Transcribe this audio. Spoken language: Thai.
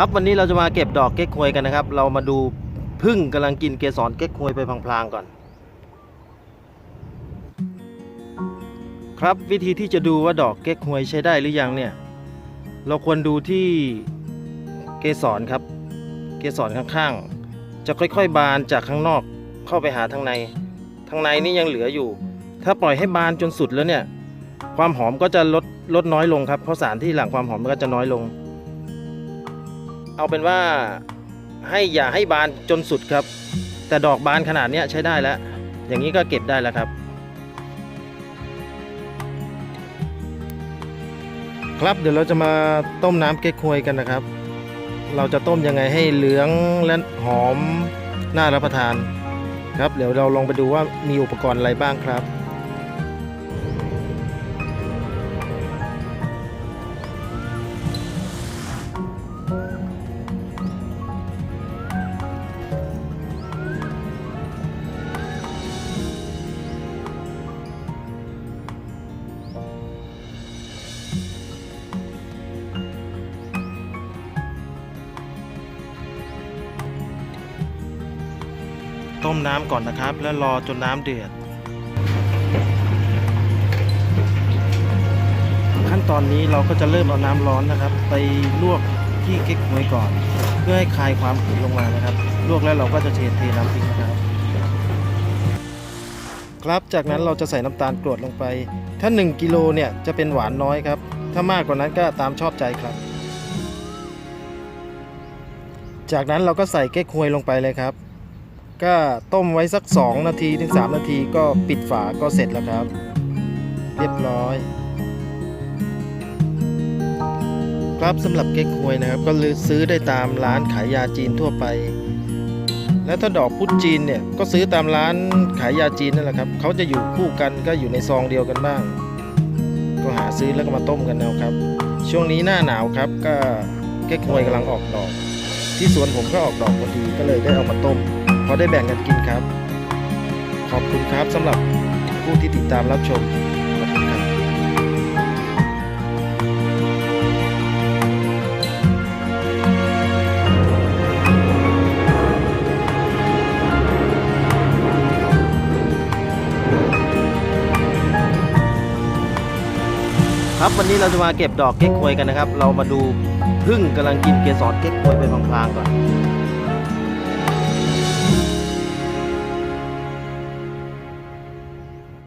ครับวันนี้เราจะมาเก็บดอกเก๊กฮวยกันนะครับ เรามาดูพึ่งกำลังกินเกสรเก๊กฮวยไปพลางๆก่อน ครับวิธีที่จะดูว่าดอกเก๊กฮวยใช้ได้หรือยังเนี่ย เราควรดูที่เกสรครับ เกสรข้างๆ จะค่อยๆ บานจากข้างนอกเข้าไปหาทางในทางในนี่ยังเหลืออยู่ ถ้าปล่อยให้บานจนสุดแล้วเนี่ย ความหอมก็จะลดลดน้อยลงครับเพราะสารที่หลังความหอมมันก็จะน้อยลง เอาเป็นว่าให้อย่าให้บานจนสุดครับ แต่ดอกบานขนาดเนี้ยใช้ได้แล้ว อย่างนี้ก็เก็บได้แล้วครับ ครับเดี๋ยวเราจะมาต้มน้ำเก๊กฮวยกันนะครับ เราจะต้มยังไงให้เหลืองและหอมน่ารับประทาน ครับเดี๋ยวเราลองไปดูว่ามีอุปกรณ์อะไรบ้างครับ ต้มน้ำก่อนนะครับ แล้วรอจนน้ำเดือด ขั้นตอนนี้เราก็จะเริ่มเอาน้ำร้อนนะครับ ไปลวกที่เก๊กฮวยก่อน เพื่อให้คลายความขุ่นลงมานะครับ ลวกแล้วเราก็จะเทเทน้ำทิ้งนะครับครับจากนั้นเราจะใส่น้ำตาลกรวดลงไป ถ้า 1กิโลเนี่ยจะเป็นหวานน้อยครับ ถ้ามากกว่านั้นก็ตามชอบใจครับ จากนั้นเราก็ใส่เก๊กฮวยลงไปเลยครับ ก็ต้มไว้สัก 2 นาทีถึง 3 นาทีก็ปิดฝาก็เสร็จแล้วครับ เรียบร้อย ครับสำหรับเก๊กฮวยนะครับ ก็ซื้อได้ตามร้านขายยาจีนทั่วไป แล้วถ้าดอกพุธจีนเนี่ยก็ซื้อตามร้านขายยาจีนนั่นแหละครับเขาจะอยู่คู่กันก็อยู่ในซองเดียวกันบ้าง ก็หาซื้อแล้วก็มาต้มกันเอาครับ ช่วงนี้หน้าหนาวครับก็เก๊กฮวยกำลังออกดอก ที่สวนผมก็ออกดอกพอดีก็เลยได้เอามาต้ม พอได้แบ่งกันกินครับ ขอบคุณครับสำหรับผู้ที่ติดตามรับชมขอบคุณครับครับวันนี้เราจะมาเก็บดอกเก๊กฮวยกันนะครับ เรามาดูพึ่งกำลังกินเกสรเก๊กฮวยไปพลางๆก่อน